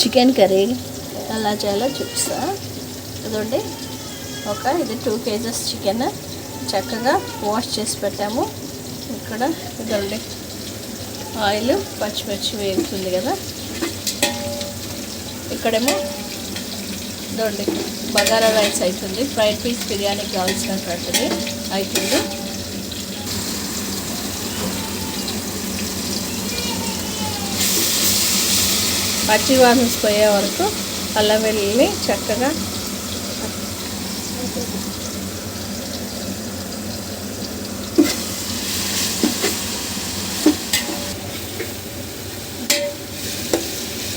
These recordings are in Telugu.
చికెన్ కర్రీ ఎలా చేయాలో చూపిస్తా. ఇదండి ఒక ఇది టూ కేజెస్ చికెన్ చక్కగా వాష్ చేసి పెట్టాము. ఇక్కడ ఇదండి ఆయిల్ పచ్చిమిర్చి వేగుతుంది కదా. ఇక్కడేమో ఇదండి బగారా రైస్ అవుతుంది ఫ్రైడ్ పీస్ బిర్యానీకి కావాల్సినటువంటిది అవుతుంది పచ్చి వాసన పోయే వరకు అల్లం వెల్లుల్లి చక్కగా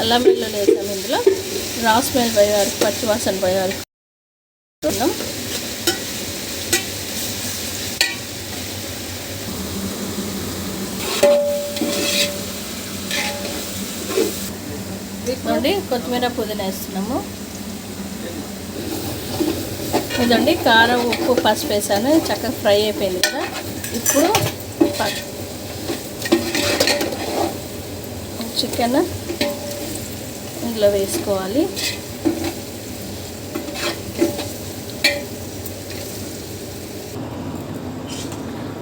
అల్లం వెల్లుల్లి వేసాము ఇందులో. రా స్మెల్ పోయే వరకు పచ్చి వాసన పోయే వరకు. ఉన్నాం కొత్తిమీర పుదీనా వేస్తున్నాము. ఇదండి కారం ఉప్పు పసుపు వేసాను. చక్కగా ఫ్రై అయిపోయింది కదా. ఇప్పుడు ప- చికెన్ ఇందులో వేసుకోవాలి.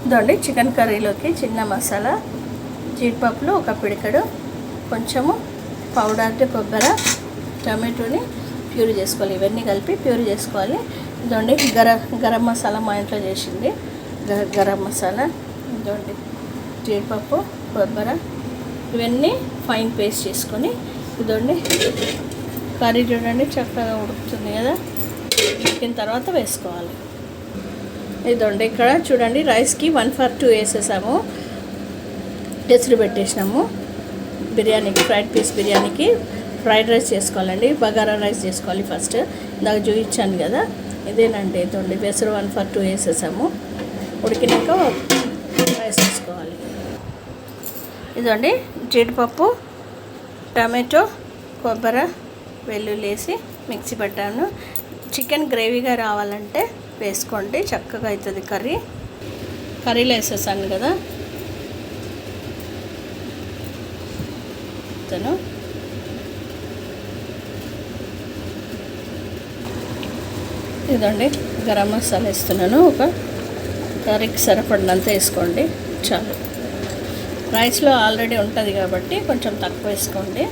ఇదండి చికెన్ కర్రీలోకి చిన్న మసాలా జీడిపప్పులు ఒక పిడికడు కొంచెము పౌడర్ కొబ్బరి టమాటోని ప్యూర్ చేసుకోవాలి. ఇవన్నీ కలిపి ప్యూర్ చేసుకోవాలి. ఇదండి గర గరం మసాలా మా ఇంట్లో చేసింది. గరం మసాలా ఇదండి జీడిపప్పు కొబ్బరి ఇవన్నీ ఫైన్ పేస్ట్ చేసుకొని ఇదండి కర్రీ చూడండి చక్కగా ఉడుకుతుంది కదా. ఉడికిన తర్వాత వేసుకోవాలి. ఇదండి ఇక్కడ చూడండి రైస్కి వన్ ఫర్ టూ వేసేసాము. ఎసురు పెట్టేసినాము. బిర్యానీకి ఫ్రైడ్ పీస్ బిర్యానీకి ఫ్రైడ్ రైస్ చేసుకోవాలండి బగారా రైస్ చేసుకోవాలి ఫస్ట్. ఇందాక చూపించాను కదా ఇదేనండి ఇదండి పెసరు వన్ ఫర్ టూ వేసేసాము. ఉడికినాక రైస్ వేసుకోవాలి. ఇదండి జీడిపప్పు టమాటో కొబ్బరి వెల్లుల్లి వేసి మిక్సీ పెట్టాను. చికెన్ గ్రేవీగా రావాలంటే వేసుకోండి చక్కగా అవుతుంది కర్రీ. కర్రీలో వేసేసాను కదా తను ఇదండి గరం మసాలా ఇస్తున్నాను ఒక కర్రీకి సరిపడినంత వేసుకోండి చాలు. రైస్లో ఆల్రెడీ ఉంటుంది కాబట్టి కొంచెం తక్కువ వేసుకోండి.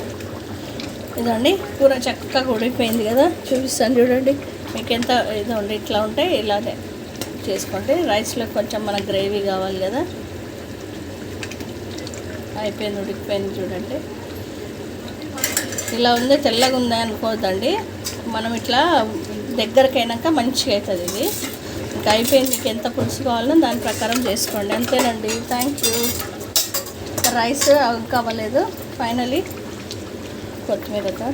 ఇదండి కూర చక్కగా ఉడికిపోయింది కదా చూపిస్తాను చూడండి. మీకు ఎంత ఇదండి ఇట్లా ఉంటే ఇలానే చేసుకోండి. రైస్లో కొంచెం మన గ్రేవీ కావాలి కదా. అయిపోయింది ఉడికిపోయింది చూడండి. ఇలా ఉంది తెల్లగా ఉంది అనుకోవద్దండి మనం ఇట్లా దగ్గరికి అయినాక మంచిగా అవుతుంది ఇది. ఇంకా అయిపోయింది. మీకు ఎంత పులుసు కావాలో దాని ప్రకారం చేసుకోండి. అంతేనండి. థ్యాంక్ యూ రైస్ అవ్వలేదు ఫైనలీ కొత్తిమీరతో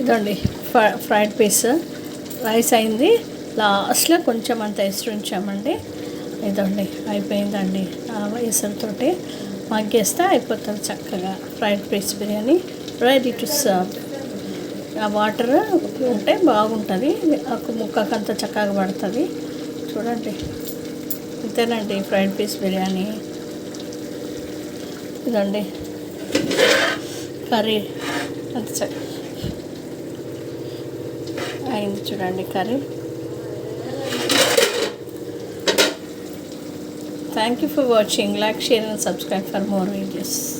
ఇదండి ఫ్రై ఫ్రైడ్ పీస్ రైస్ అయింది. లాస్ట్లో కొంచెం అంత ఎసురు ఉంచామండి ఇదండి అయిపోయిందండి. ఆ ఎసురుతోటి మగ్గేస్తే అయిపోతుంది చక్కగా fried piece biryani ready to serve. ఆ వాటర్ ఉంటే బాగుంటుంది. ఒక అంత చక్కగా పడుతుంది. చూడండి. ఇంతేనండి ఫ్రైడ్ పీస్ బిర్యానీ. ఇదండి. కర్రీ. అంత. చక్క అయింది చూడండి curry. Thank you for watching. Like, share and subscribe for more videos.